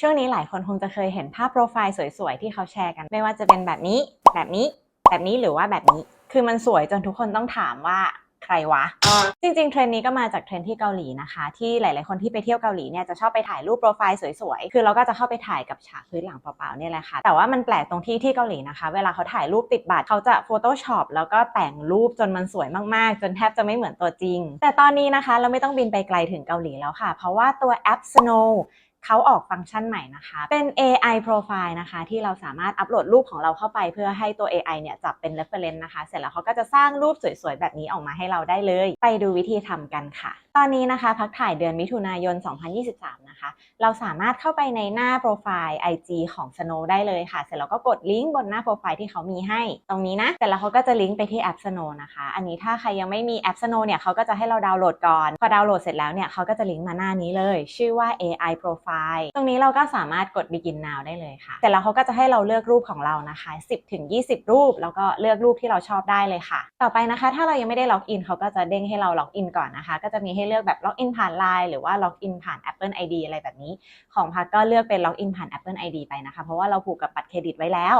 ช่วงนี้หลายคนคงจะเคยเห็นภาพโปรไฟล์สวยๆ ที่เขาแชร์กัน ไม่ว่าจะเป็นแบบนี้ แบบนี้ แบบนี้หรือว่าแบบนี้ คือมันสวยจนทุกคนต้องถามว่าใครวะ จริงๆ เทรนด์นี้ก็มาจากเทรนด์ที่เกาหลีนะคะ ที่หลายๆ คนที่ไปเที่ยวเกาหลีเนี่ยจะชอบไปถ่ายรูปโปรไฟล์สวยๆ คือเราก็จะเข้าไปถ่ายกับฉากพื้นหลังเปล่าๆเนี่ยแหละค่ะ แต่ว่ามันแปลกตรงที่ที่เกาหลีนะคะ เวลาเขาถ่ายรูปติดบัตรเขาจะ Photoshop แล้วก็แต่งรูปจนมันสวยมากๆ จนแทบจะไม่เหมือนตัวจริง แต่ตอนนี้นะคะเราไม่ต้องบินไปไกลถึงเกาหลีแล้วค่ะ เพราะว่าตัวแอป Snow เขาออกฟังก์ชันใหม่นะคะ เป็น AI profile นะคะ ที่เราสามารถอัปโหลดรูปของเราเข้าไป เพื่อให้ตัว AI เนี่ยจับเป็น reference นะคะ เสร็จแล้วเขาก็จะสร้างรูปสวยๆ แบบนี้ออกมาให้เราได้เลย ไปดูวิธีทำกันค่ะ ตอนนี้นะคะพักถ่ายเดือนมิถุนายน 2023 นะคะ เราสามารถเข้าไปในหน้าโปรไฟล์ IG ของ Snow ได้เลยค่ะ เสร็จแล้วก็กดลิงก์บนหน้าโปรไฟล์ที่เขามีให้ ตรงนี้นะ เสร็จแล้วเขาก็จะลิงก์ไปที่แอป Snow นะคะ อันนี้ถ้าใครยังไม่มีแอป Snow เนี่ยเขาก็จะให้เราดาวน์โหลดก่อน พอดาวน์โหลดเสร็จแล้วเนี่ยเขาก็จะลิงก์มาหน้านี้เลย ชื่อว่า AI Profile ตรงนี้เราก็สามารถกด Begin Now ได้เลยค่ะ แต่แล้วเขาก็จะให้เราเลือกรูปของเรานะคะ 10ถึง20 รูป แล้วก็เลือกรูปที่เราชอบได้เลยค่ะ ต่อไปนะคะ ถ้าเรายังไม่ได้ล็อกอินเขาก็จะเด้งให้เราล็อกอินก่อนนะคะ ก็จะมีให้เลือกแบบล็อกอินผ่าน Line หรือว่าล็อกอินผ่าน Apple ID อะไรแบบนี้ ของพักก็เลือกเป็นล็อกอินผ่าน Apple ID ไปนะคะ เพราะว่าเราผูกกับบัตรเครดิตไว้แล้ว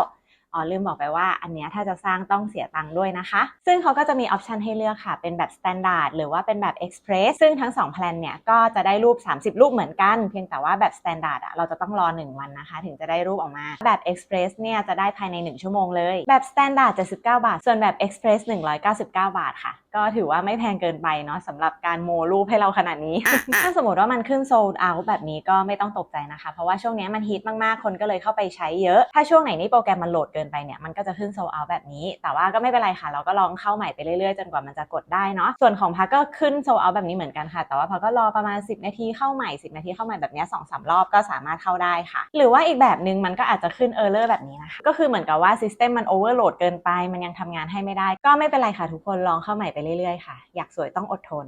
อ๋อลืมบอกไปว่าอันเนี้ยถ้าจะสร้างต้องเสียตังค์ด้วยนะคะ ซึ่งเขาก็จะมีออปชันให้เลือกค่ะ เป็นแบบ Standard หรือว่าเป็นแบบ Express ซึ่งทั้ง2แพลนเนี่ยก็จะได้รูป 30 รูปเหมือนกัน เพียงแต่ว่าแบบ Standard อะเราจะต้องรอ 1 วันนะคะ ถึงจะได้รูปออกมา แบบ Express เนี่ยจะได้ภายใน 1 ชั่วโมงเลย แบบ Standard 79 บาท ส่วนแบบ Express 199 บาทค่ะ ก็ถือว่าไม่แพงเกินไปเนาะสำหรับการโมรูปให้เราขนาดนี้ ถ้าสมมติว่ามันขึ้น sold out แบบนี้ก็ไม่ต้องตกใจนะคะ เพราะว่าช่วงนี้มันฮิตมากๆ คนก็เลยเข้าไปใช้เยอะ ถ้าช่วงไหนนี่โปรแกรมมันโหลดเกินไปเนี่ยมันก็จะขึ้น sold out แบบนี้ แต่ว่าก็ไม่เป็นไรค่ะ เราก็ลองเข้าใหม่ไปเรื่อยๆ จนกว่ามันจะกดได้เนาะส่วนของพักก็ขึ้น sold out แบบนี้เหมือนกันค่ะ แต่ว่าพักก็รอประมาณ 10 นาทีเข้าใหม่ 10 นาทีเข้าใหม่แบบนี้สองสามรอบก็สามารถเข้าได้ค่ะ หรือว่าอีกแบบหนึ่งมันก็อาจจะขึ้น error แบบนี้นะคะก็คือเหมือนกับว่า system มัน overload เกินไป มันยังทำงานให้ไม่ได้ ก็ไม่เป็นไรค่ะทุกคนลองเข้าใหม่ไปเรื่อยๆค่ะ อยากสวยต้องอดทน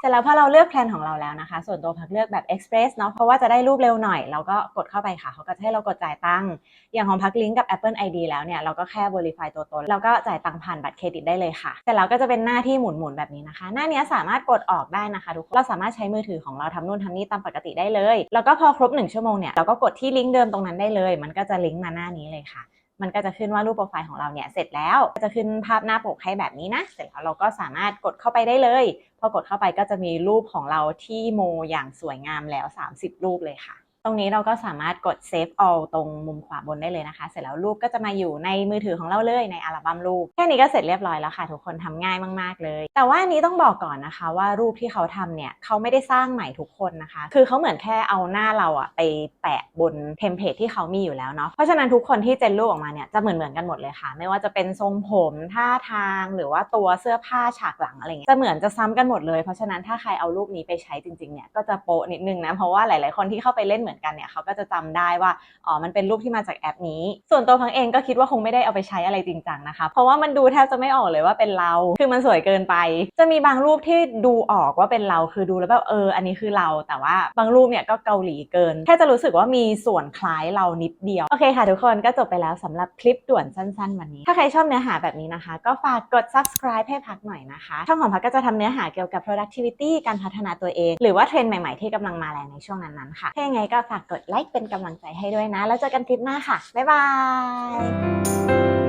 เสร็จแล้วพอเราเลือกแพลนของเราแล้วนะคะ ส่วนตัวพักเลือกแบบ Express เนาะเพราะว่าจะได้รูปเร็วหน่อย เราก็กดเข้าไปค่ะเขาก็จะให้เรากดจ่ายตังค์อย่างของพักลิงก์กับ Apple ID แล้วเนี่ยเราก็แค่ Verify ตัวตนแล้วก็จ่ายตังค์ผ่านบัตรเครดิตได้เลยค่ะเสร็จแล้วก็จะเป็นหน้าที่หมุนๆแบบนี้นะคะ หน้านี้สามารถกดออกได้นะคะทุกคนเราสามารถใช้มือถือของเราทำนู่นทำนี่ตามปกติได้เลย แล้วก็พอครบ 1 ชั่วโมงเนี่ยเราก็กดที่ลิงก์เดิมตรงนั้นได้เลย มันก็จะลิงก์มาหน้านี้เลยค่ะ มันก็จะขึ้นว่ารูปโปรไฟล์ของเราเนี่ยเสร็จแล้วก็จะขึ้นภาพหน้าปกให้แบบนี้นะ เสร็จแล้วเราก็สามารถกดเข้าไปได้เลยพอกดเข้าไปก็จะมีรูปของเราที่โมอย่างสวยงามแล้ว 30 รูปเลยค่ะ รงนี้เราก็สามารถกด save all ตรงมุมขวาบนได้เลยนะคะ เสร็จแล้วรูปก็จะมาอยู่ในมือถือของเราเลยในอัลบั้มรูป แค่นี้ก็เสร็จเรียบร้อยแล้วค่ะ ทุกคนทำง่ายมาก ๆ เลย แต่ว่านี้ต้องบอกก่อนนะคะ ว่ารูปที่เขาทำเนี่ยเขาไม่ได้สร้างใหม่ทุกคนนะคะ คือเขาเหมือนแค่เอาหน้าเราอะไปแปะบนเทมเพลตที่เขามีอยู่แล้วเนาะ เพราะฉะนั้นทุกคนที่เจนรูปออกมาเนี่ยจะเหมือนเหมือนกันหมดเลยค่ะ ไม่ว่าจะเป็นทรงผมท่าทางหรือว่าตัวเสื้อผ้าฉากหลังอะไรเงี้ยจะเหมือนจะซ้ำกันหมดเลย เพราะฉะนั้นถ้าใครเอารูปนี้ไปใช้จริงๆเนี่ยก็จะโปะนิดนึงนะเพราะว่าหลาย ๆคนที่เข้าไปเล่นเหมือนกันเนี่ยเขาก็จะจำได้ว่าอ๋อมันเป็นรูปที่มาจากแอปนี้ ส่วนตัวพังเองก็คิดว่าคงไม่ได้เอาไปใช้อะไรจริงจังนะคะ เพราะว่ามันดูแทบจะไม่ออกเลยว่าเป็นเรา คือมันสวยเกินไป จะมีบางรูปที่ดูออกว่าเป็นเราคือดูแล้วแบบเออ อันนี้คือเรา แต่ว่าบางรูปเนี่ยก็เกาหลีเกิน แค่จะรู้สึกว่ามีส่วนคล้ายเรานิดเดียว โอเคค่ะทุกคนก็จบไปแล้วสำหรับคลิปด่วนสั้น ๆ วันนี้ ถ้าใครชอบเนื้อหาแบบนี้นะคะ ก็ฝากกด subscribe ให้พักหน่อยนะคะ ช่องของพักก็จะทำเนื้อหาเกี่ยวกับ productivity การพัฒนาตัวเอง หรือว่าเทรนด์ใหม่ๆที่กำลังมาแรงในช่วงนั้นๆค่ะถ้ายังไงก็ฝากกดไลค์เป็นกำลังใจให้ด้วยนะ แล้วเจอกันคลิปหน้าค่ะ บ๊ายบาย